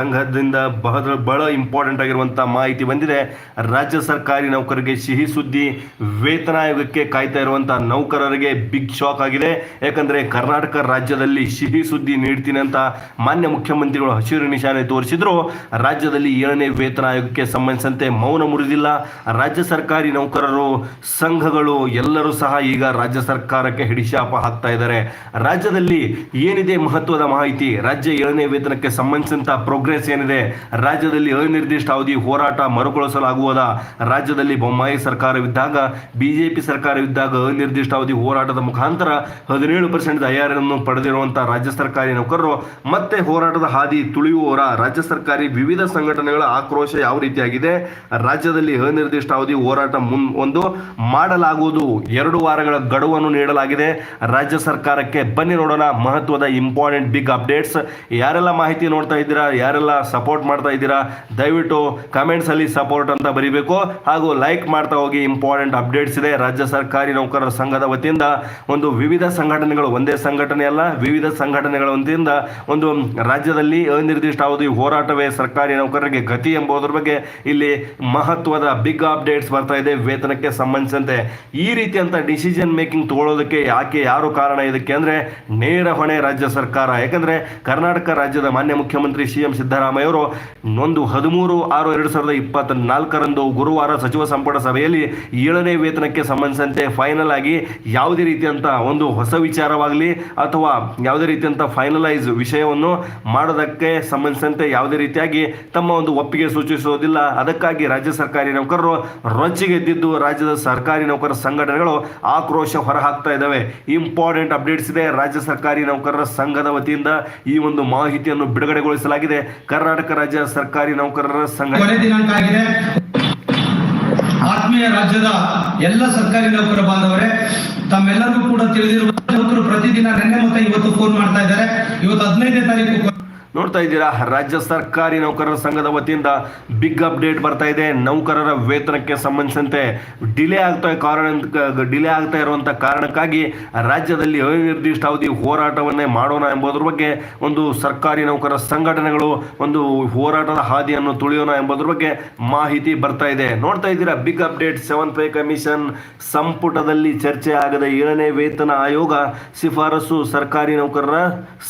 ಸಂಘದಿಂದ ಬಹಳ ಬಹಳ ಇಂಪಾರ್ಟೆಂಟ್ ಆಗಿರುವಂತಹ ಮಾಹಿತಿ ಬಂದಿದೆ. ರಾಜ್ಯ ಸರ್ಕಾರಿ ನೌಕರರಿಗೆ ಸಿಹಿ ಸುದ್ದಿ ವೇತನ ಆಯೋಗಕ್ಕೆ ಕಾಯ್ತಾ ಇರುವಂತಹ ನೌಕರರಿಗೆ ಬಿಗ್ ಶಾಕ್ ಆಗಿದೆ. ಯಾಕಂದ್ರೆ ಕರ್ನಾಟಕ ರಾಜ್ಯದಲ್ಲಿ ಸಿಹಿ ಸುದ್ದಿ ನೀಡ್ತೀನಿ ಅಂತ ಮಾನ್ಯ ಮುಖ್ಯಮಂತ್ರಿಗಳು ಹಸಿರು ನಿಶಾನೆ ತೋರಿಸಿದ್ರು. ರಾಜ್ಯದಲ್ಲಿ ಏಳನೇ ವೇತನ ಆಯೋಗಕ್ಕೆ ಸಂಬಂಧಿಸಿದಂತೆ ಮೌನ ಮುರಿದಿಲ್ಲ. ರಾಜ್ಯ ಸರ್ಕಾರಿ ನೌಕರರು, ಸಂಘಗಳು ಎಲ್ಲರೂ ಸಹ ಈಗ ರಾಜ್ಯ ಸರ್ಕಾರಕ್ಕೆ ಹಿಡಿಶಾಪ ಹಾಕ್ತಾ ಇದ್ದಾರೆ. ರಾಜ್ಯದಲ್ಲಿ ಏನಿದೆ ಮಹತ್ವದ ಮಾಹಿತಿ? ರಾಜ್ಯ ಏಳನೇ ವೇತನಕ್ಕೆ ಸಂಬಂಧಿಸಿದಂತ ಪ್ರೋಗ್ರೆಸ್ ಏನಿದೆ? ರಾಜ್ಯದಲ್ಲಿ ಅನಿರ್ದಿಷ್ಟ ಅವಧಿ ಹೋರಾಟ ಮರುಕಳಿಸಲಾಗುವುದ? ರಾಜ್ಯದಲ್ಲಿ ಬೊಮ್ಮಾಯಿ ಸರ್ಕಾರವಿದ್ದಾಗ, ಬಿಜೆಪಿ ಸರ್ಕಾರವಿದ್ದಾಗ ಅನಿರ್ದಿಷ್ಟ ಅವಧಿ ಹೋರಾಟದ ಮುಖಾಂತರ ಹದಿನೇಳು ಪರ್ಸೆಂಟ್ ಐಆರ್ ಅನ್ನು ಪಡೆದಿರುವಂತಹ ರಾಜ್ಯ ಸರ್ಕಾರಿ ನೌಕರರು ಮತ್ತೆ ಹೋರಾಟದ ಹಾದಿ ತುಳಿಯುವವರ ರಾಜ್ಯ ಸರ್ಕಾರಿ ವಿವಿಧ ಸಂಘಟನೆಗಳ ಆಕ್ರೋಶ ಯಾವ ರೀತಿಯಾಗಿದೆ? ರಾಜ್ಯದಲ್ಲಿ ಅನಿರ್ದಿಷ್ಟ ಅವಧಿ ಹೋರಾಟ ಮುನ್ ಒಂದು ಮಾಡಲಾಗುವುದು. ಎರಡು ವಾರಗಳ ಗಡುವನ್ನು ನೀಡಲಾಗಿದೆ. ರಾಜ್ಯ ಸರ್ಕಾರಕ್ಕೆ ಬನ್ನಿ ನೋಡೋಣ. ಮಹತ್ವದ ಇಂಪಾರ್ಟೆಂಟ್ ಬಿಗ್ ಅಪ್ಡೇಟ್ಸ್ ಯಾರೆಲ್ಲ ಮಾಹಿತಿ ನೋಡ್ತಾ ಇದ್ದೀರಾ? ಯಾರೆಲ್ಲ ಸಪೋರ್ಟ್ ಮಾಡ್ತಾ ಇದ್ದೀರಾ, ದಯವಿಟ್ಟು ಕಮೆಂಟ್ಸ್ ಅಲ್ಲಿ ಸಪೋರ್ಟ್ ಅಂತ ಬರೀಬೇಕು. ಹಾಗೂ ಲೈಕ್ ಮಾಡ್ತಾ ಹೋಗಿ ಇಂಪಾರ್ಟೆಂಟ್ ಅಪ್ಡೇಟ್ಸ್ ಇದೆ. ರಾಜ್ಯ ಸರ್ಕಾರಿ ನೌಕರರ ಸಂಘದ ವತಿಯಿಂದ ಒಂದು ವಿವಿಧ ಸಂಘಟನೆಗಳು, ಒಂದೇ ಸಂಘಟನೆ ಅಲ್ಲ, ವಿವಿಧ ಸಂಘಟನೆಗಳ ವತಿಯಿಂದ ಒಂದು ರಾಜ್ಯದಲ್ಲಿ ಅನಿರ್ದಿಷ್ಟ ಅವಧಿ ಹೋರಾಟವೇ ಸರ್ಕಾರಿ ನೌಕರರಿಗೆ ಗತಿ ಎಂಬುದರ ಬಗ್ಗೆ ಇಲ್ಲಿ ಮಹತ್ವದ ಬಿಗ್ ಅಪ್ಡೇಟ್ಸ್ ಬರ್ತಾ ಇದೆ ವೇತನಕ್ಕೆ ಸಂಬಂಧಿಸಿದಂತೆ. ಈ ರೀತಿಯಂತ ಡಿಸಿಷನ್ ಮೇಕಿಂಗ್ ತಗೊಳ್ಳೋದಕ್ಕೆ ಯಾಕೆ ಯಾರು ಕಾರಣ ಇದಕ್ಕೆ ಅಂದ್ರೆ ನೇರ ಹೊಣೆ ರಾಜ್ಯ ಸರ್ಕಾರ. ಯಾಕಂದ್ರೆ ಕರ್ನಾಟಕ ರಾಜ್ಯದ ಮಾನ್ಯ ಮುಖ್ಯಮಂತ್ರಿ ಸಿ ಎಂ ಸಿದ್ದರಾಮಯ್ಯ ಅವರು ಒಂದು ಹದಿಮೂರು ಆರು ಎರಡು ಸಾವಿರದ ಇಪ್ಪತ್ತ ನಾಲ್ಕರಂದು ಗುರುವಾರ ಸಚಿವ ಸಂಪುಟ ಸಭೆಯಲ್ಲಿ ಏಳನೇ ವೇತನಕ್ಕೆ ಸಂಬಂಧಿಸಿದಂತೆ ಫೈನಲ್ ಆಗಿ ಯಾವುದೇ ರೀತಿಯಂಥ ಒಂದು ಹೊಸ ವಿಚಾರವಾಗಲಿ ಅಥವಾ ಯಾವುದೇ ರೀತಿಯಂಥ ಫೈನಲೈಸ್ ವಿಷಯವನ್ನು ಮಾಡೋದಕ್ಕೆ ಸಂಬಂಧಿಸಿದಂತೆ ಯಾವುದೇ ರೀತಿಯಾಗಿ ತಮ್ಮ ಒಂದು ಒಪ್ಪಿಗೆ ಸೂಚಿಸುವುದಿಲ್ಲ. ಅದಕ್ಕಾಗಿ ರಾಜ್ಯ ಸರ್ಕಾರಿ ನೌಕರರು ರೊಚ್ಚಿಗೆದ್ದಿದ್ದು ರಾಜ್ಯದ ಸರ್ಕಾರಿ ನೌಕರರ ಸಂಘಟನೆಗಳು ಆಕ್ರೋಶ ಹೊರಹಾಕ್ತಾ ಇದ್ದಾವೆ. ಇಂಪಾರ್ಟೆಂಟ್ ಅಪ್ಡೇಟ್ಸ್ ಇದೆ. ರಾಜ್ಯ ಸರ್ಕಾರಿ ನೌಕರರ ಸಂಘದ ವತಿಯಿಂದ ಈ ಒಂದು ಮಾಹಿತಿಯನ್ನು ಬಿಡುಗಡೆಗೊಳಿಸಲಾಗಿದೆ. ಕರ್ನಾಟಕ ರಾಜ್ಯ ಸರ್ಕಾರಿ ನೌಕರರ ಸಂಘ. ದಿನಾಂಕ ಆಗಿದೆ. ಆತ್ಮೀಯ ರಾಜ್ಯದ ಎಲ್ಲ ಸರ್ಕಾರಿ ನೌಕರ ಬಾಂಧವರೇ, ತಮ್ಮೆಲ್ಲರಿಗೂ ಕೂಡ ತಿಳಿದಿರುವ ನೌಕರು ಪ್ರತಿದಿನ ನಿನ್ನೆ ಮತ್ತೆ ಇವತ್ತು ಫೋನ್ ಮಾಡ್ತಾ ಇದ್ದಾರೆ. ಇವತ್ತು ಹದಿನೈದನೇ ತಾರೀಕು ನೋಡ್ತಾ ಇದ್ದೀರಾ? ರಾಜ್ಯ ಸರ್ಕಾರಿ ನೌಕರರ ಸಂಘದ ವತಿಯಿಂದ ಬಿಗ್ ಅಪ್ಡೇಟ್ ಬರ್ತಾ ಇದೆ. ನೌಕರರ ವೇತನಕ್ಕೆ ಸಂಬಂಧಿಸಿದಂತೆ ಡಿಲೇ ಆಗ್ತಾ ಕಾರಣ, ಡಿಲೇ ಆಗ್ತಾ ಇರುವಂಥ ಕಾರಣಕ್ಕಾಗಿ ರಾಜ್ಯದಲ್ಲಿ ಅನಿರ್ದಿಷ್ಟ ಅವಧಿ ಹೋರಾಟವನ್ನೇ ಮಾಡೋಣ ಎಂಬುದರ ಬಗ್ಗೆ, ಒಂದು ಸರ್ಕಾರಿ ನೌಕರರ ಸಂಘಟನೆಗಳು ಒಂದು ಹೋರಾಟದ ಹಾದಿಯನ್ನು ತುಳಿಯೋಣ ಎಂಬುದರ ಬಗ್ಗೆ ಮಾಹಿತಿ ಬರ್ತಾ ಇದೆ. ನೋಡ್ತಾ ಇದ್ದೀರಾ? Big update seven pay commission ಸಂಪುಟದಲ್ಲಿ ಚರ್ಚೆ ಆಗದ ಏಳನೇ ವೇತನ ಆಯೋಗ ಶಿಫಾರಸು ಸರ್ಕಾರಿ ನೌಕರರ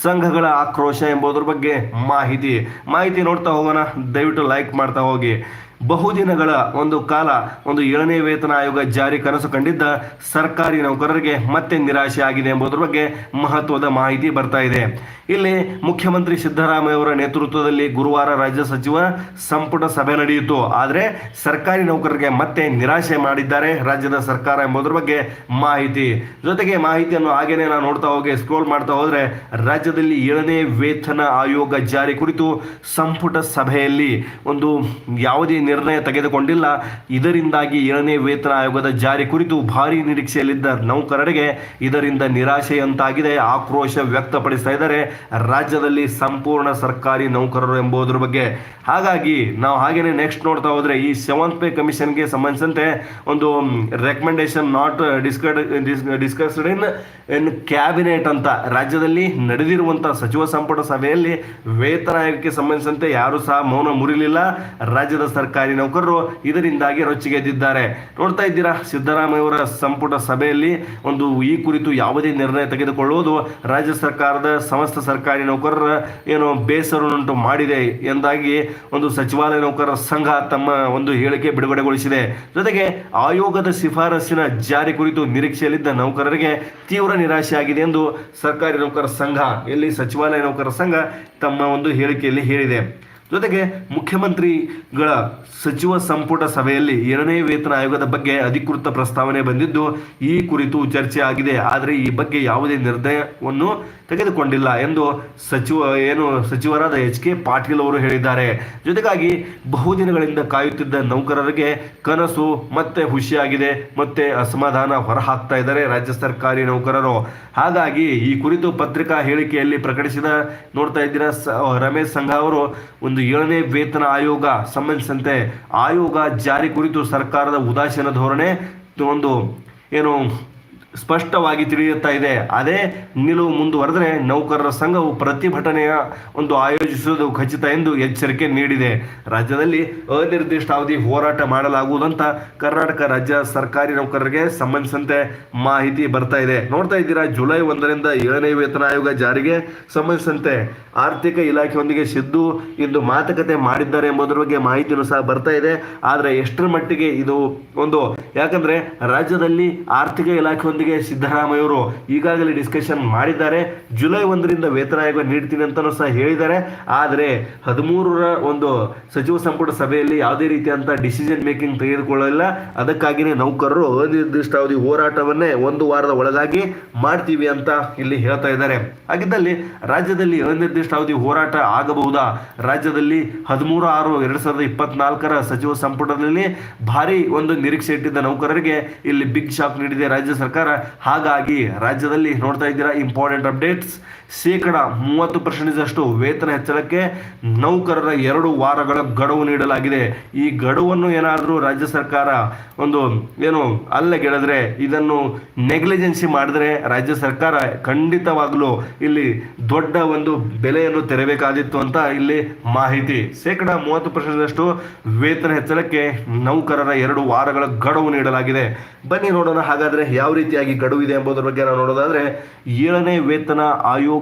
ಸಂಘಗಳ ಆಕ್ರೋಶ ಎಂಬುದರ ಬಗ್ಗೆ ಮಾಹಿತಿ. ಮಾಹಿತಿ ನೋಡ್ತಾ ಹೋಗೋಣ. ದಯವಿಟ್ಟು ಲೈಕ್ ಮಾಡ್ತಾ ಹೋಗಿ. ಬಹುದಿನಗಳ ಒಂದು ಕಾಲ ಒಂದು ಏಳನೇ ವೇತನ ಆಯೋಗ ಜಾರಿ ಕನಸು ಕಂಡಿದ್ದ ಸರ್ಕಾರಿ ನೌಕರರಿಗೆ ಮತ್ತೆ ನಿರಾಶೆ ಆಗಿದೆ ಎಂಬುದರ ಬಗ್ಗೆ ಮಹತ್ವದ ಮಾಹಿತಿ ಬರ್ತಾ ಇದೆ. ಇಲ್ಲಿ ಮುಖ್ಯಮಂತ್ರಿ ಸಿದ್ದರಾಮಯ್ಯ ಅವರ ನೇತೃತ್ವದಲ್ಲಿ ಗುರುವಾರ ರಾಜ್ಯ ಸಚಿವ ಸಂಪುಟ ಸಭೆ ನಡೆಯಿತು. ಆದರೆ ಸರ್ಕಾರಿ ನೌಕರರಿಗೆ ಮತ್ತೆ ನಿರಾಶೆ ಮಾಡಿದ್ದಾರೆ ರಾಜ್ಯದ ಸರ್ಕಾರ ಎಂಬುದರ ಬಗ್ಗೆ ಮಾಹಿತಿ. ಜೊತೆಗೆ ಮಾಹಿತಿಯನ್ನು ಹಾಗೇನೆ ನಾವು ನೋಡ್ತಾ ಹೋಗಿ ಸ್ಕ್ರೋಲ್ ಮಾಡ್ತಾ ಹೋದರೆ ರಾಜ್ಯದಲ್ಲಿ ಏಳನೇ ವೇತನ ಆಯೋಗ ಜಾರಿ ಕುರಿತು ಸಂಪುಟ ಸಭೆಯಲ್ಲಿ ಒಂದು ಯಾವುದೇ ನಿರ್ಣಯ ತೆಗೆದುಕೊಂಡಿಲ್ಲ. ಇದರಿಂದಾಗಿ ಏಳನೇ ವೇತನ ಆಯೋಗದ ಜಾರಿ ಕುರಿತು ಭಾರಿ ನಿರೀಕ್ಷೆಯಲ್ಲಿದ್ದ ನೌಕರರಿಗೆ ಇದರಿಂದ ನಿರಾಶೆಯಂತಾಗಿದೆ. ಆಕ್ರೋಶ ವ್ಯಕ್ತಪಡಿಸ್ತಾ ಇದ್ದಾರೆ. ರಾಜ್ಯದಲ್ಲಿ ಸಂಪೂರ್ಣ ಸರ್ಕಾರಿ ನೌಕರರು ಎಂಬುದರ ಬಗ್ಗೆ. ಹಾಗಾಗಿ ನಾವು ಹಾಗೇನೆ ನೆಕ್ಸ್ಟ್ ನೋಡ್ತಾ ಹೋದ್ರೆ ಈ ಸೆವೆಂತ್ ಪೇ ಕಮಿಷನ್ಗೆ ಸಂಬಂಧಿಸಿದಂತೆ ಒಂದು recommendation not discussed in in cabinet ಅಂತ ರಾಜ್ಯದಲ್ಲಿ ನಡೆದಿರುವಂತಹ ಸಚಿವ ಸಂಪುಟ ಸಭೆಯಲ್ಲಿ ವೇತನ ಆಯೋಗಕ್ಕೆ ಸಂಬಂಧಿಸಿದಂತೆ ಯಾರು ಸಹ ಮೌನ ಮುರಿಲಿಲ್ಲ. ರಾಜ್ಯದ ಸರ್ಕಾರಿ ನೌಕರರು ಇದರಿಂದಾಗಿ ರೊಚ್ಚಿಗೆದ್ದಿದ್ದಾರೆ ನೋಡ್ತಾ ಇದ್ದೀರಾ ಸಿದ್ದರಾಮಯ್ಯ ಅವರ ಸಂಪುಟ ಸಭೆಯಲ್ಲಿ ಒಂದು ಈ ಕುರಿತು ಯಾವುದೇ ನಿರ್ಣಯ ತೆಗೆದುಕೊಳ್ಳುವುದು ರಾಜ್ಯ ಸರ್ಕಾರದ ಸಮಸ್ತ ಸರ್ಕಾರಿ ನೌಕರರ ಏನು ಬೇಸರನ್ನುಂಟು ಮಾಡಿದೆ ಎಂದಾಗಿ ಒಂದು ಸಚಿವಾಲಯ ನೌಕರರ ಸಂಘ ತಮ್ಮ ಒಂದು ಹೇಳಿಕೆ ಬಿಡುಗಡೆಗೊಳಿಸಿದೆ. ಜೊತೆಗೆ ಆಯೋಗದ ಶಿಫಾರಸಿನ ಜಾರಿ ಕುರಿತು ನಿರೀಕ್ಷೆಯಲ್ಲಿದ್ದ ನೌಕರರಿಗೆ ತೀವ್ರ ನಿರಾಶೆ ಆಗಿದೆ ಎಂದು ಸರ್ಕಾರಿ ನೌಕರರ ಸಂಘ ಇಲ್ಲಿ ಸಚಿವಾಲಯ ನೌಕರರ ಸಂಘ ತಮ್ಮ ಒಂದು ಹೇಳಿಕೆಯಲ್ಲಿ ಹೇಳಿದೆ. ಜೊತೆಗೆ ಮುಖ್ಯಮಂತ್ರಿಗಳ ಸಚಿವ ಸಂಪುಟ ಸಭೆಯಲ್ಲಿ ಎರಡನೇ ವೇತನ ಆಯೋಗದ ಬಗ್ಗೆ ಅಧಿಕೃತ ಪ್ರಸ್ತಾವನೆ ಬಂದಿದ್ದು ಈ ಕುರಿತು ಚರ್ಚೆ ಆಗಿದೆ ಆದರೆ ಈ ಬಗ್ಗೆ ಯಾವುದೇ ನಿರ್ಣಯವನ್ನು ತೆಗೆದುಕೊಂಡಿಲ್ಲ ಎಂದು ಸಚಿವ, ಏನು ಸಚಿವರಾದ ಎಚ್ ಕೆ ಪಾಟೀಲ್ ಅವರು ಹೇಳಿದ್ದಾರೆ. ಜೊತೆಗಾಗಿ ಬಹುದಿನಗಳಿಂದ ಕಾಯುತ್ತಿದ್ದ ನೌಕರರಿಗೆ ಕನಸು ಮತ್ತೆ ಹುಷಿಯಾಗಿದೆ, ಮತ್ತೆ ಅಸಮಾಧಾನ ಹೊರಹಾಕ್ತಾ ಇದ್ದಾರೆ ರಾಜ್ಯ ಸರ್ಕಾರಿ ನೌಕರರು. ಹಾಗಾಗಿ ಈ ಕುರಿತು ಪತ್ರಿಕಾ ಹೇಳಿಕೆಯಲ್ಲಿ ಪ್ರಕಟಿಸಿದ ನೋಡ್ತಾ ಇದ್ದೀರಾ ರಮೇಶ್ ಸಂಘ ಅವರು, ಒಂದು ಏಳನೇ ವೇತನ ಆಯೋಗ ಸಂಬಂಧಿಸಿದಂತೆ ಆಯೋಗ ಜಾರಿ ಕುರಿತು ಸರ್ಕಾರದ ಉದಾಸೀನ ಧೋರಣೆ, ಒಂದು, ಏನು ಸ್ಪಷ್ಟವಾಗಿ ತಿಳಿಯುತ್ತಾ ಇದೆ. ಅದೇ ನಿಲುವು ಮುಂದುವರೆದರೆ ನೌಕರರ ಸಂಘವು ಪ್ರತಿಭಟನೆಯ ಒಂದು ಆಯೋಜಿಸುವುದು ಖಚಿತ ಎಂದು ಎಚ್ಚರಿಕೆ ನೀಡಿದೆ. ರಾಜ್ಯದಲ್ಲಿ ಅನಿರ್ದಿಷ್ಟಾವಧಿ ಹೋರಾಟ ಮಾಡಲಾಗುವುದಂತ ಕರ್ನಾಟಕ ರಾಜ್ಯ ಸರ್ಕಾರಿ ನೌಕರರಿಗೆ ಸಂಬಂಧಿಸಿದಂತೆ ಮಾಹಿತಿ ಬರ್ತಾ ಇದೆ. ನೋಡ್ತಾ ಇದ್ದೀರಾ, ಜುಲೈ ಒಂದರಿಂದ ಏಳನೇ ವೇತನ ಆಯೋಗ ಜಾರಿಗೆ ಸಂಬಂಧಿಸಿದಂತೆ ಆರ್ಥಿಕ ಇಲಾಖೆಯೊಂದಿಗೆ ಸಿದ್ದು ಇಂದು ಮಾತುಕತೆ ಮಾಡಿದ್ದಾರೆ ಎಂಬುದರ ಬಗ್ಗೆ ಮಾಹಿತಿಯೂ ಸಹ ಬರ್ತಾ ಇದೆ. ಆದರೆ ಎಷ್ಟರ ಮಟ್ಟಿಗೆ ಇದು ಒಂದು, ಯಾಕಂದ್ರೆ ರಾಜ್ಯದಲ್ಲಿ ಆರ್ಥಿಕ ಇಲಾಖೆಯೊಂದಿಗೆ ಸಿದ್ದರಾಮಯ್ಯವರು ಈಗಾಗಲೇ ಡಿಸ್ಕಷನ್ ಮಾಡಿದ್ದಾರೆ. ಜುಲೈ ಒಂದರಿಂದ ವೇತನ ಆಯೋಗ ನೀಡ್ತೀನಿ ಅಂತಲೂ ಸಹ ಹೇಳಿದ್ದಾರೆ. ಆದರೆ ಹದಿಮೂರರ ಒಂದು ಸಚಿವ ಸಂಪುಟ ಸಭೆಯಲ್ಲಿ ಯಾವುದೇ ರೀತಿಯಂಥ ಡಿಸಿಷನ್ ಮೇಕಿಂಗ್ ತೆಗೆದುಕೊಳ್ಳಲಿಲ್ಲ. ಅದಕ್ಕಾಗಿಯೇ ನೌಕರರು ಅನಿರ್ದಿಷ್ಟಾವಧಿ ಹೋರಾಟವನ್ನೇ ಒಂದು ವಾರದ ಒಳಗಾಗಿ ಮಾಡ್ತೀವಿ ಅಂತ ಇಲ್ಲಿ ಹೇಳ್ತಾ ಇದ್ದಾರೆ. ಹಾಗಿದ್ದಲ್ಲಿ ರಾಜ್ಯದಲ್ಲಿ ಅನಿರ್ದಿಷ್ಟಾವಧಿ ಹೋರಾಟ ಆಗಬಹುದಾ? ರಾಜ್ಯದಲ್ಲಿ ಹದಿಮೂರು ಆರು ಎರಡು ಸಾವಿರದ ಇಪ್ಪತ್ನಾಲ್ಕರ ಸಚಿವ ಸಂಪುಟದಲ್ಲಿ ಭಾರಿ ಒಂದು ನಿರೀಕ್ಷೆ ಇಟ್ಟಿದ್ದ ನೌಕರರಿಗೆ ಇಲ್ಲಿ ಬಿಗ್ ಶಾಕ್ ನೀಡಿದೆ ರಾಜ್ಯ ಸರ್ಕಾರ. ಹಾಗಾಗಿ ರಾಜ್ಯದಲ್ಲಿ ನೋಡ್ತಾ ಇದ್ದೀರಾ ಇಂಪಾರ್ಟೆಂಟ್ ಅಪ್ಡೇಟ್ಸ್ ಶೇಕಡ ಮೂವತ್ತು ಪರ್ಸೆಂಟೇಜಷ್ಟು ವೇತನ ಹೆಚ್ಚಳಕ್ಕೆ ನೌಕರರ ಎರಡು ವಾರಗಳ ಗಡುವು ನೀಡಲಾಗಿದೆ. ಈ ಗಡುವನ್ನು ಏನಾದರೂ ರಾಜ್ಯ ಸರ್ಕಾರ ಒಂದು ಏನು ಅಲ್ಲಗೆಳೆದ್ರೆ ಇದನ್ನು ನೆಗ್ಲಿಜೆನ್ಸಿ ಮಾಡಿದ್ರೆ ರಾಜ್ಯ ಸರ್ಕಾರ ಖಂಡಿತವಾಗಲೂ ಇಲ್ಲಿ ದೊಡ್ಡ ಒಂದು ಬೆಲೆಯನ್ನು ತೆರಬೇಕಾದಿತ್ತು ಅಂತ ಇಲ್ಲಿ ಮಾಹಿತಿ. ಶೇಕಡ ಮೂವತ್ತು ಪರ್ಸೆಂಟಷ್ಟು ವೇತನ ಹೆಚ್ಚಳಕ್ಕೆ ನೌಕರರ ಎರಡು ವಾರಗಳ ಗಡುವು ನೀಡಲಾಗಿದೆ. ಬನ್ನಿ ನೋಡೋಣ ಹಾಗಾದ್ರೆ ಯಾವ ರೀತಿಯಾಗಿ ಗಡುವು ಇದೆ ಎಂಬುದರ ಬಗ್ಗೆ ನಾವು ನೋಡೋದಾದ್ರೆ ಏಳನೇ ವೇತನ ಆಯೋಗ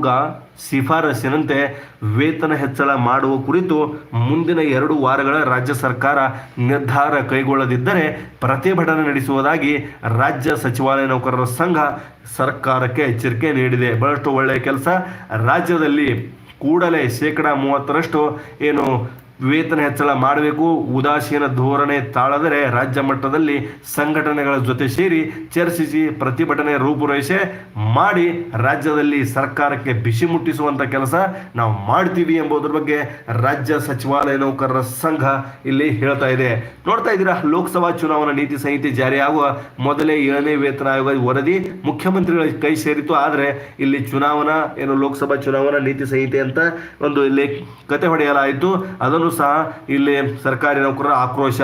ಶಿಫಾರಸಿನಂತೆ ವೇತನ ಹೆಚ್ಚಳ ಮಾಡುವ ಕುರಿತು ಮುಂದಿನ ಎರಡು ವಾರಗಳ ರಾಜ್ಯ ಸರ್ಕಾರ ನಿರ್ಧಾರ ಕೈಗೊಳ್ಳದಿದ್ದರೆ ಪ್ರತಿಭಟನೆ ನಡೆಸುವುದಾಗಿ ರಾಜ್ಯ ಸಚಿವಾಲಯ ನೌಕರರ ಸಂಘ ಸರ್ಕಾರಕ್ಕೆ ಎಚ್ಚರಿಕೆ ನೀಡಿದೆ. ಬಹಳಷ್ಟು ಒಳ್ಳೆಯ ಕೆಲಸ ರಾಜ್ಯದಲ್ಲಿ ಕೂಡಲೇ ಶೇಕಡಾ ಮೂವತ್ತರಷ್ಟು ಏನು ವೇತನ ಹೆಚ್ಚಳ ಮಾಡಬೇಕು, ಉದಾಸೀನ ಧೋರಣೆ ತಾಳದರೆ ರಾಜ್ಯ ಮಟ್ಟದಲ್ಲಿ ಸಂಘಟನೆಗಳ ಜೊತೆ ಸೇರಿ ಚರ್ಚಿಸಿ ಪ್ರತಿಭಟನೆ ರೂಪುರೇಷೆ ಮಾಡಿ ರಾಜ್ಯದಲ್ಲಿ ಸರ್ಕಾರಕ್ಕೆ ಬಿಸಿ ಮುಟ್ಟಿಸುವಂಥ ಕೆಲಸ ನಾವು ಮಾಡ್ತೀವಿ ಎಂಬುದರ ಬಗ್ಗೆ ರಾಜ್ಯ ಸಚಿವಾಲಯ ನೌಕರರ ಸಂಘ ಇಲ್ಲಿ ಹೇಳ್ತಾ ಇದೆ. ನೋಡ್ತಾ ಇದ್ದೀರಾ, ಲೋಕಸಭಾ ಚುನಾವಣಾ ನೀತಿ ಸಂಹಿತೆ ಜಾರಿಯಾಗುವ ಮೊದಲೇ ಏಳನೇ ವೇತನ ಆಯೋಗ ವರದಿ ಮುಖ್ಯಮಂತ್ರಿಗಳ ಕೈ ಸೇರಿತು ಆದರೆ ಇಲ್ಲಿ ಚುನಾವಣಾ ಏನು ಲೋಕಸಭಾ ಚುನಾವಣಾ ನೀತಿ ಸಂಹಿತೆ ಅಂತ ಒಂದು ಇಲ್ಲಿ ಕತೆ ಹೊಡೆಯಲಾಯಿತು. ಅದನ್ನು ಸಹ ಇಲ್ಲಿ ಸರ್ಕಾರಿ ನೌಕರರ ಆಕ್ರೋಶ.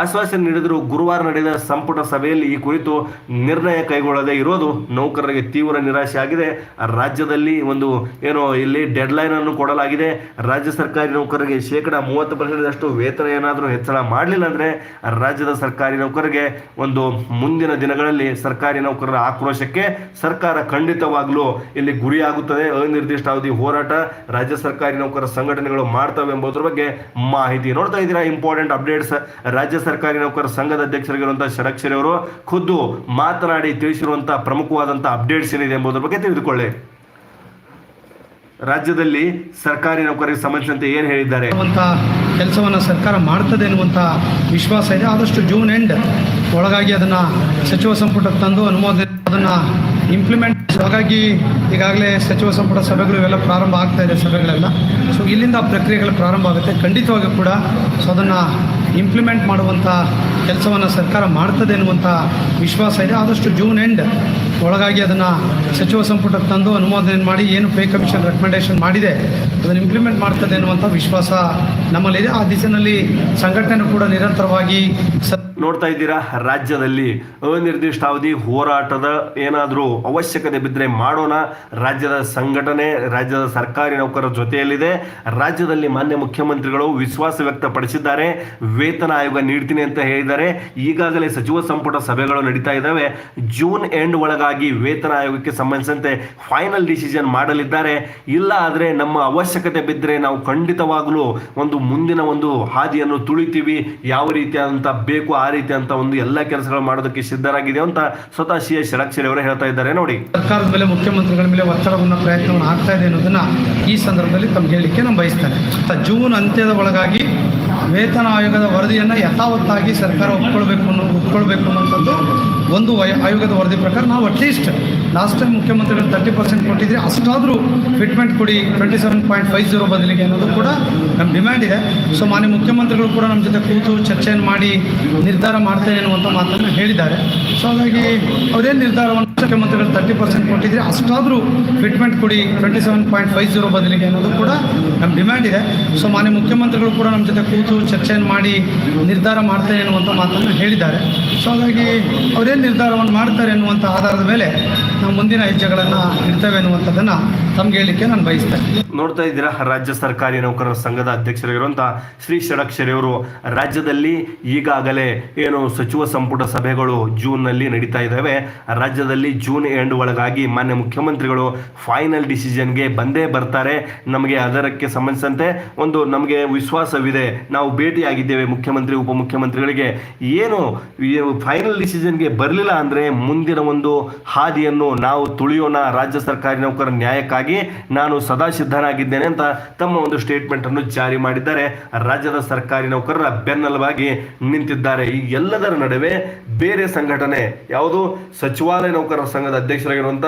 ಆಶ್ವಾಸನೆ ನೀಡಿದರೂ ಗುರುವಾರ ನಡೆದ ಸಂಪುಟ ಸಭೆಯಲ್ಲಿ ಈ ಕುರಿತು ನಿರ್ಣಯ ಕೈಗೊಳ್ಳದೆ ಇರೋದು ನೌಕರರಿಗೆ ತೀವ್ರ ನಿರಾಶೆ ಆಗಿದೆ. ರಾಜ್ಯದಲ್ಲಿ ಒಂದು ಏನು ಇಲ್ಲಿ ಡೆಡ್ಲೈನ್ ಅನ್ನು ಕೊಡಲಾಗಿದೆ. ರಾಜ್ಯ ಸರ್ಕಾರಿ ನೌಕರರಿಗೆ ಶೇಕಡ ಮೂವತ್ತು ಪರ್ಸೆಂಟ್ ವೇತನ ಏನಾದರೂ ಹೆಚ್ಚಳ ಮಾಡಲಿಲ್ಲ ಅಂದರೆ ರಾಜ್ಯದ ಸರ್ಕಾರಿ ನೌಕರರಿಗೆ ಒಂದು ಮುಂದಿನ ದಿನಗಳಲ್ಲಿ ಸರ್ಕಾರಿ ನೌಕರರ ಆಕ್ರೋಶಕ್ಕೆ ಸರ್ಕಾರ ಖಂಡಿತವಾಗಲೂ ಇಲ್ಲಿ ಗುರಿಯಾಗುತ್ತದೆ. ಅನಿರ್ದಿಷ್ಟಾವಧಿ ಹೋರಾಟ ರಾಜ್ಯ ಸರ್ಕಾರಿ ನೌಕರರ ಸಂಘಟನೆಗಳು ಮಾಡ್ತವೆ ಎಂಬುದರ ಬಗ್ಗೆ ಮಾಹಿತಿ. ನೋಡ್ತಾ ಇದ್ದೀರಾ ಇಂಪಾರ್ಟೆಂಟ್ ಅಪ್ಡೇಟ್ಸ್ ರಾಜ್ಯ ಸರ್ಕಾರಿ ನೌಕರ ಸಂಘದ ಅಧ್ಯಕ್ಷರಾಗಿರುವಂತಹ ಷಡಕ್ಷರಿ ಅವರು ಖುದ್ದು ಮಾತನಾಡಿ ತಿಳಿಸಿರುವಂತಹ ಪ್ರಮುಖವಾದಂತಹ ಅಪ್ಡೇಟ್ಸ್ ಏನಿದೆ ಎಂಬುದರ ಬಗ್ಗೆ ತಿಳಿದುಕೊಳ್ಳಿ. ರಾಜ್ಯದಲ್ಲಿ ಸರ್ಕಾರಿ ನೌಕರರಿಗೆ ಸಂಬಂಧಿಸಿದಂತೆ ಏನು ಹೇಳಿದ್ದಾರೆ? ಕೆಲಸವನ್ನು ಸರ್ಕಾರ ಮಾಡ್ತದೆ ಅನ್ನುವಂಥ ವಿಶ್ವಾಸ ಇದೆ. ಆದಷ್ಟು ಜೂನ್ ಎಂಡ್ ಒಳಗಾಗಿ ಅದನ್ನು ಸಚಿವ ಸಂಪುಟಕ್ಕೆ ತಂದು ಅನುಮೋದನೆ ಅದನ್ನು ಇಂಪ್ಲಿಮೆಂಟ್ ಹಾಗಾಗಿ ಈಗಾಗಲೇ ಸಚಿವ ಸಂಪುಟ ಸಭೆಗಳು ಇವೆಲ್ಲ ಪ್ರಾರಂಭ ಆಗ್ತಾ ಇದೆ ಸಭೆಗಳೆಲ್ಲ. ಸೊ ಇಲ್ಲಿಂದ ಪ್ರಕ್ರಿಯೆಗಳು ಪ್ರಾರಂಭ ಆಗುತ್ತೆ. ಖಂಡಿತವಾಗಿಯೂ ಕೂಡ ಸೊ, ಅದನ್ನು ಇಂಪ್ಲಿಮೆಂಟ್ ಮಾಡುವಂಥ ಕೆಲಸವನ್ನು ಸರ್ಕಾರ ಮಾಡ್ತದೆ ಎನ್ನುವಂಥ ವಿಶ್ವಾಸ ಇದೆ. ಆದಷ್ಟು ಜೂನ್ ಎಂಡ್ ಒಳಗಾಗಿ ಅದನ್ನು ಸಚಿವ ಸಂಪುಟಕ್ಕೆ ತಂದು ಅನುಮೋದನೆ ಮಾಡಿ ಏನು ಪೇ ಕಮಿಷನ್ ರೆಕಮೆಂಡೇಶನ್ ಮಾಡಿದೆ, ಅದನ್ನು ಇಂಪ್ಲಿಮೆಂಟ್ ಮಾಡ್ತದೆ ಅನ್ನುವಂಥ ವಿಶ್ವಾಸ ನಮ್ಮಲ್ಲಿದೆ. ಆ ದಿಸಿನಲ್ಲಿ ಸಂಘಟನೆ ಕೂಡ ನಿರಂತರವಾಗಿ ಸ ನೋಡ್ತಾ ಇದ್ದೀರಾ? ರಾಜ್ಯದಲ್ಲಿ ಅನಿರ್ದಿಷ್ಟಾವಧಿ ಹೋರಾಟದ ಏನಾದರೂ ಅವಶ್ಯಕತೆ ಬಿದ್ದರೆ ಮಾಡೋಣ. ರಾಜ್ಯದ ಸಂಘಟನೆ, ರಾಜ್ಯದ ಸರ್ಕಾರಿ ನೌಕರರ ಜೊತೆಯಲ್ಲಿದೆ. ರಾಜ್ಯದಲ್ಲಿ ಮಾನ್ಯ ಮುಖ್ಯಮಂತ್ರಿಗಳು ವಿಶ್ವಾಸ ವ್ಯಕ್ತಪಡಿಸಿದ್ದಾರೆ. ವೇತನ ಆಯೋಗ ನೀಡ್ತೀನಿ ಅಂತ ಹೇಳಿದ್ದಾರೆ. ಈಗಾಗಲೇ ಸಚಿವ ಸಂಪುಟ ಸಭೆಗಳು ನಡೀತಾ ಇದ್ದಾವೆ. ಜೂನ್ ಎಂಡ್ ಒಳಗಾಗಿ ವೇತನ ಆಯೋಗಕ್ಕೆ ಸಂಬಂಧಿಸಿದಂತೆ ಫೈನಲ್ ಡಿಸಿಷನ್ ಮಾಡಲಿದ್ದಾರೆ. ಇಲ್ಲ ಆದರೆ ನಮ್ಮ ಅವಶ್ಯಕತೆ ಬಿದ್ದರೆ ನಾವು ಖಂಡಿತವಾಗಲೂ ಒಂದು ಮುಂದಿನ ಒಂದು ಹಾದಿಯನ್ನು ತುಳಿತೀವಿ. ಯಾವ ರೀತಿಯಾದಂಥ ಬೇಕು ಆ ರೀತಿಯಂತ ಒಂದು ಎಲ್ಲ ಕೆಲಸಗಳು ಮಾಡೋದಕ್ಕೆ ಸಿದ್ಧರಾಗಿದೆ ಅಂತ ಸ್ವತಃ ಸಿ ಎಸ್ ಷಡಕ್ಷರಿ ಅವರೇ ಹೇಳ್ತಾ ಇದ್ದಾರೆ, ನೋಡಿ. ಸರ್ಕಾರದ ಮೇಲೆ ಮುಖ್ಯಮಂತ್ರಿಗಳ ಮೇಲೆ ಒತ್ತಡವನ್ನು, ಪ್ರಯತ್ನವನ್ನು ಆಗ್ತಾ ಇದೆ ಅನ್ನೋದನ್ನ ಈ ಸಂದರ್ಭದಲ್ಲಿ ತಮ್ಗೆ ಹೇಳಲಿಕ್ಕೆ ನಾನು ಬಯಸ್ತೇನೆ. ಜೂನ್ ಅಂತ್ಯದ ಒಳಗಾಗಿ ವೇತನ ಆಯೋಗದ ವರದಿಯನ್ನು ಯಥಾವತ್ತಾಗಿ ಸರ್ಕಾರ ಒಪ್ಕೊಳ್ಬೇಕು ಅನ್ನೋ, ಒಪ್ಕೊಳ್ಬೇಕು ಅನ್ನೋಂಥದ್ದು ಒಂದು ಆಯೋಗದ ವರದಿ ಪ್ರಕಾರ ನಾವು ಅಟ್ಲೀಸ್ಟ್ ಲಾಸ್ಟ್ ಟೈಮ್ ಮುಖ್ಯಮಂತ್ರಿಗಳು ತರ್ಟಿ ಪರ್ಸೆಂಟ್ ಕೊಟ್ಟಿದ್ರೆ ಅಷ್ಟಾದರೂ ಫಿಟ್ಮೆಂಟ್ ಕೊಡಿ twenty seven point five zero ಬದಲಿಗೆ ಅನ್ನೋದು ಕೂಡ ನಮ್ಮ ಡಿಮ್ಯಾಂಡ್ ಇದೆ. ಸೊ ಮಾನ್ಯ ಮುಖ್ಯಮಂತ್ರಿಗಳು ಕೂಡ ನಮ್ಮ ಜೊತೆ ಕೂತು ಚರ್ಚೆಯನ್ನು ಮಾಡಿ ನಿರ್ಧಾರ ಮಾಡ್ತೇನೆ ಅನ್ನುವಂಥ ಮಾತನ್ನು ಹೇಳಿದ್ದಾರೆ. ಸೊ ಹಾಗಾಗಿ ಅವರೇನು ನಿರ್ಧಾರವನ್ನು ಮುಖ್ಯಮಂತ್ರಿಗಳು ತರ್ಟಿ ಪರ್ಸೆಂಟ್ ಕೊಟ್ಟಿದ್ರೆ ಅಷ್ಟಾದರೂ ಫಿಟ್ಮೆಂಟ್ ಕೊಡಿ twenty seven point five zero ಬದಲಿಗೆ ಅನ್ನೋದು ಕೂಡ ನಮ್ಮ ಡಿಮ್ಯಾಂಡ್ ಇದೆ. ಸೊ ಮಾನ್ಯ ಮುಖ್ಯಮಂತ್ರಿಗಳು ಕೂಡ ನಮ್ಮ ಜೊತೆ ಕೂತು ಚರ್ಚೆಯನ್ನು ಮಾಡಿ ನಿರ್ಧಾರ ಮಾಡ್ತೇನೆ ಅನ್ನುವಂಥ ಮಾತನ್ನು ಹೇಳಿದ್ದಾರೆ. ಸೊ ಹಾಗಾಗಿ ಅವರೇನು ನಿರ್ಧಾರವನ್ನು ಮಾಡ್ತಾರೆ ಅನ್ನುವಂಥ ಆಧಾರದ ಮೇಲೆ ಮುಂದಿನ ಹೆಜ್ಜೆಗಳನ್ನು ಇಡ್ತೇವೆ ಅನ್ನುವಂಥದ್ದನ್ನು ತಮ್ಗೆ ಹೇಳಲಿಕ್ಕೆ ನಾನು ಬಯಸ್ತೇನೆ. ನೋಡ್ತಾ ಇದ್ದೀರಾ, ರಾಜ್ಯ ಸರ್ಕಾರಿ ನೌಕರರ ಸಂಘದ ಅಧ್ಯಕ್ಷರಾಗಿರುವಂತಹ ಶ್ರೀ ಷಡಕ್ಷರಿ ಅವರು ರಾಜ್ಯದಲ್ಲಿ ಈಗಾಗಲೇ ಏನು ಸಚಿವ ಸಂಪುಟ ಸಭೆಗಳು ಜೂನ್ನಲ್ಲಿ ನಡೀತಾ ಇದ್ದಾವೆ. ರಾಜ್ಯದಲ್ಲಿ ಜೂನ್ ಎಂಡ್ ಒಳಗಾಗಿ ಮಾನ್ಯ ಮುಖ್ಯಮಂತ್ರಿಗಳು ಫೈನಲ್ ಡಿಸಿಷನ್ಗೆ ಬಂದೇ ಬರ್ತಾರೆ. ನಮಗೆ ಅದರಕ್ಕೆ ಸಂಬಂಧಿಸಿದಂತೆ ಒಂದು ನಮಗೆ ವಿಶ್ವಾಸವಿದೆ. ನಾವು ಭೇಟಿಯಾಗಿದ್ದೇವೆ ಮುಖ್ಯಮಂತ್ರಿ, ಉಪಮುಖ್ಯಮಂತ್ರಿಗಳಿಗೆ. ಏನು ಫೈನಲ್ ಡಿಸಿಷನ್ಗೆ ಬರಲಿಲ್ಲ ಅಂದರೆ ಮುಂದಿನ ಒಂದು ಹಾದಿಯನ್ನು ನಾವು ತುಳಿಯೋಣ ರಾಜ್ಯ ಸರ್ಕಾರಿ ನೌಕರ ನ್ಯಾಯಕ್ಕಾಗಿ ನಾನು ಸದಾ ಸಿದ್ಧನಾಗಿದ್ದೇನೆ ಅಂತ ತಮ್ಮ ಒಂದು ಸ್ಟೇಟ್ಮೆಂಟ್ ಅನ್ನು ಜಾರಿ ಮಾಡಿದ್ದಾರೆ. ರಾಜ್ಯದ ಸರ್ಕಾರಿ ನೌಕರರ ಬೆನ್ನಲವಾಗಿ ನಿಂತಿದ್ದಾರೆ. ಈ ಎಲ್ಲದರ ನಡುವೆ ಬೇರೆ ಸಂಘಟನೆ, ಯಾವುದು ಸಚಿವಾಲಯ ನೌಕರರ ಸಂಘದ ಅಧ್ಯಕ್ಷರಾಗಿರುವಂಥ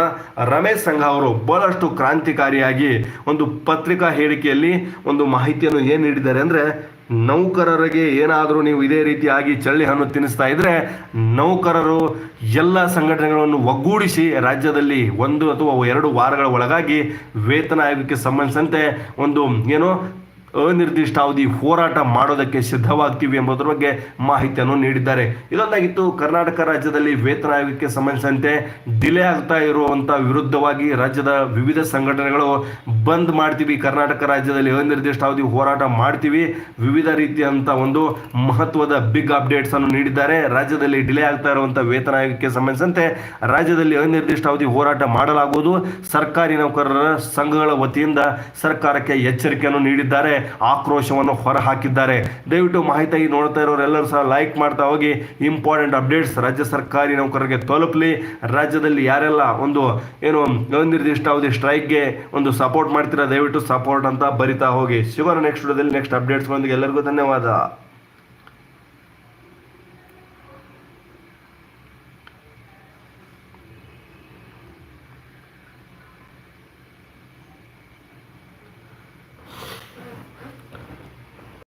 ರಮೇಶ್ ಸಂಘ ಅವರು ಬಹಳಷ್ಟು ಕ್ರಾಂತಿಕಾರಿಯಾಗಿ ಒಂದು ಪತ್ರಿಕಾ ಹೇಳಿಕೆಯಲ್ಲಿ ಒಂದು ಮಾಹಿತಿಯನ್ನು ಏನು ನೀಡಿದ್ದಾರೆ ಅಂದರೆ ನೌಕರರಿಗೆ ಏನಾದರೂ ನೀವು ಇದೇ ರೀತಿಯಾಗಿ ಚಳ್ಳಿ ಹಣ್ಣು ತಿನ್ನಿಸ್ತಾ ಇದ್ರೆ, ನೌಕರರು ಎಲ್ಲ ಸಂಘಟನೆಗಳನ್ನು ಒಗ್ಗೂಡಿಸಿ ರಾಜ್ಯದಲ್ಲಿ ಒಂದು ಅಥವಾ ಎರಡು ವಾರಗಳ ಒಳಗಾಗಿ ವೇತನ ಆಯೋಗಕ್ಕೆ ಸಂಬಂಧಿಸಿದಂತೆ ಒಂದು, ಏನು ಅನಿರ್ದಿಷ್ಟಾವಧಿ ಹೋರಾಟ ಮಾಡೋದಕ್ಕೆ ಸಿದ್ಧವಾಗ್ತೀವಿ ಎಂಬುದರ ಬಗ್ಗೆ ಮಾಹಿತಿಯನ್ನು ನೀಡಿದ್ದಾರೆ. ಇದೊಂದಾಗಿತ್ತು ಕರ್ನಾಟಕ ರಾಜ್ಯದಲ್ಲಿ ವೇತನ ಆಯೋಗಕ್ಕೆ ಸಂಬಂಧಿಸಿದಂತೆ ಡಿಲೇ ಆಗ್ತಾ ಇರುವಂಥ ವಿರುದ್ಧವಾಗಿ ರಾಜ್ಯದ ವಿವಿಧ ಸಂಘಟನೆಗಳು ಬಂದ್ ಮಾಡ್ತೀವಿ. ಕರ್ನಾಟಕ ರಾಜ್ಯದಲ್ಲಿ ಅನಿರ್ದಿಷ್ಟಾವಧಿ ಹೋರಾಟ ಮಾಡ್ತೀವಿ. ವಿವಿಧ ರೀತಿಯಂತ ಒಂದು ಮಹತ್ವದ ಬಿಗ್ ಅಪ್ಡೇಟ್ಸ್ ಅನ್ನು ನೀಡಿದ್ದಾರೆ. ರಾಜ್ಯದಲ್ಲಿ ಡಿಲೇ ಆಗ್ತಾ ಇರುವಂಥ ವೇತನ ಆಯೋಗಕ್ಕೆ ಸಂಬಂಧಿಸಿದಂತೆ ರಾಜ್ಯದಲ್ಲಿ ಅನಿರ್ದಿಷ್ಟಾವಧಿ ಹೋರಾಟ ಮಾಡಲಾಗುವುದು. ಸರ್ಕಾರಿ ನೌಕರರ ಸಂಘಗಳ ವತಿಯಿಂದ ಸರ್ಕಾರಕ್ಕೆ ಎಚ್ಚರಿಕೆಯನ್ನು ನೀಡಿದ್ದಾರೆ. ಆಕ್ರೋಶವನ್ನು ಹೊರಹಾಕಿದ್ದಾರೆ. ದಯವಿಟ್ಟು ಮಾಹಿತಿ ನೋಡ್ತಾ ಇರೋರೆಲ್ಲರೂ ಸಹ ಲೈಕ್ ಮಾಡ್ತಾ ಹೋಗಿ. ಇಂಪಾರ್ಟೆಂಟ್ ಅಪ್ಡೇಟ್ಸ್ ರಾಜ್ಯ ಸರ್ಕಾರಿ ನೌಕರರಿಗೆ ತಲುಪಲಿ. ರಾಜ್ಯದಲ್ಲಿ ಯಾರೆಲ್ಲ ಒಂದು ಏನು ಅನಿರ್ದಿಷ್ಟಾವಧಿ ಸ್ಟ್ರೈಕ್ಗೆ ಒಂದು ಸಪೋರ್ಟ್ ಮಾಡ್ತೀರಾ, ದಯವಿಟ್ಟು ಸಪೋರ್ಟ್ ಅಂತ ಬರಿತಾ ಹೋಗಿ. ಶಿವರ ನೆಕ್ಸ್ಟ್ ವಿಡಿಯೋದಲ್ಲಿ ನೆಕ್ಸ್ಟ್ ಅಪ್ಡೇಟ್ಸ್ಗಳೊಂದಿಗೆ ಎಲ್ಲರಿಗೂ ಧನ್ಯವಾದ.